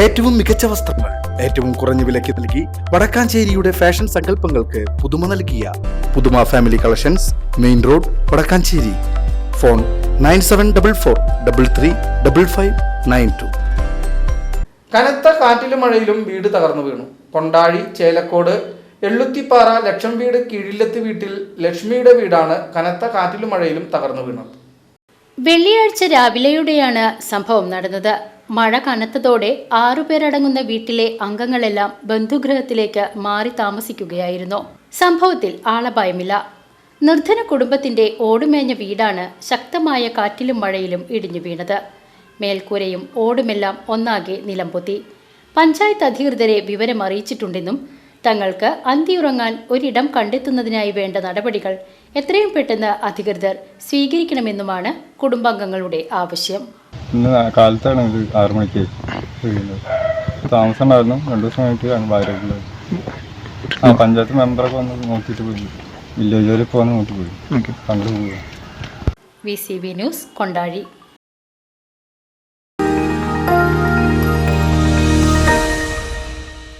ഏറ്റവും മികച്ച വസ്ത്രങ്ങൾ ഏറ്റവും കുറഞ്ഞ വിലയ്ക്ക് നൽകി വടക്കാഞ്ചേരിയുടെ ഫാഷൻ സങ്കല്പങ്ങൾക്ക് പുതുമ നൽകിയ പുതുമ family collections main road Vadakkanchery. Phone nine seven double four double three double five nine two. കനത്ത കാറ്റിലും മഴയിലും വീട് തകർന്നു വീണു. കൊണ്ടാഴി ചേലക്കോട് എള്ളുത്തിപ്പാറ ലക്ഷം വീട് കീഴിലത്ത് വീട്ടിൽ ലക്ഷ്മിയുടെ വീടാണ് കനത്ത കാറ്റിലും മഴയിലും തകർന്നു വീണത്. വെള്ളിയാഴ്ച രാവിലെയുടെയാണ് സംഭവം നടന്നത്. മഴ കനത്തതോടെ ആറുപേരടങ്ങുന്ന വീട്ടിലെ അംഗങ്ങളെല്ലാം ബന്ധുഗൃഹത്തിലേക്ക് മാറി താമസിക്കുകയായിരുന്നു. സംഭവത്തിൽ ആളപായമില്ല. നിർധന കുടുംബത്തിന്റെ ഓടുമേഞ്ഞ വീടാണ് ശക്തമായ കാറ്റിലും മഴയിലും ഇടിഞ്ഞു വീണത്. മേൽക്കൂരയും ഓടുമെല്ലാം ഒന്നാകെ നിലംപൊത്തി. പഞ്ചായത്ത് അധികൃതരെ വിവരം അറിയിച്ചിട്ടുണ്ടെന്നും തങ്ങൾക്ക് അന്തിയുറങ്ങാൻ ഒരിടം കണ്ടെത്തുന്നതിനായി വേണ്ട നടപടികൾ എത്രയും പെട്ടെന്ന് അധികൃതർ സ്വീകരിക്കണമെന്നുമാണ് കുടുംബാംഗങ്ങളുടെ ആവശ്യം. ഇന്ന് കാലത്താണ് ഇത് ആറു മണിക്ക് താമസം ഉണ്ടായിരുന്നു രണ്ടു ദിവസം കഴിഞ്ഞിട്ട് വയറുള്ളത് ആ പഞ്ചായത്ത് മെമ്പറൊക്കെ വന്ന് നോക്കിയിട്ട് പോയി. വില്ലേജ് വരെ പോകാൻ വന്ന് നോക്കി പോയി കണ്ടു പോവുക. V C B news Kondazhy.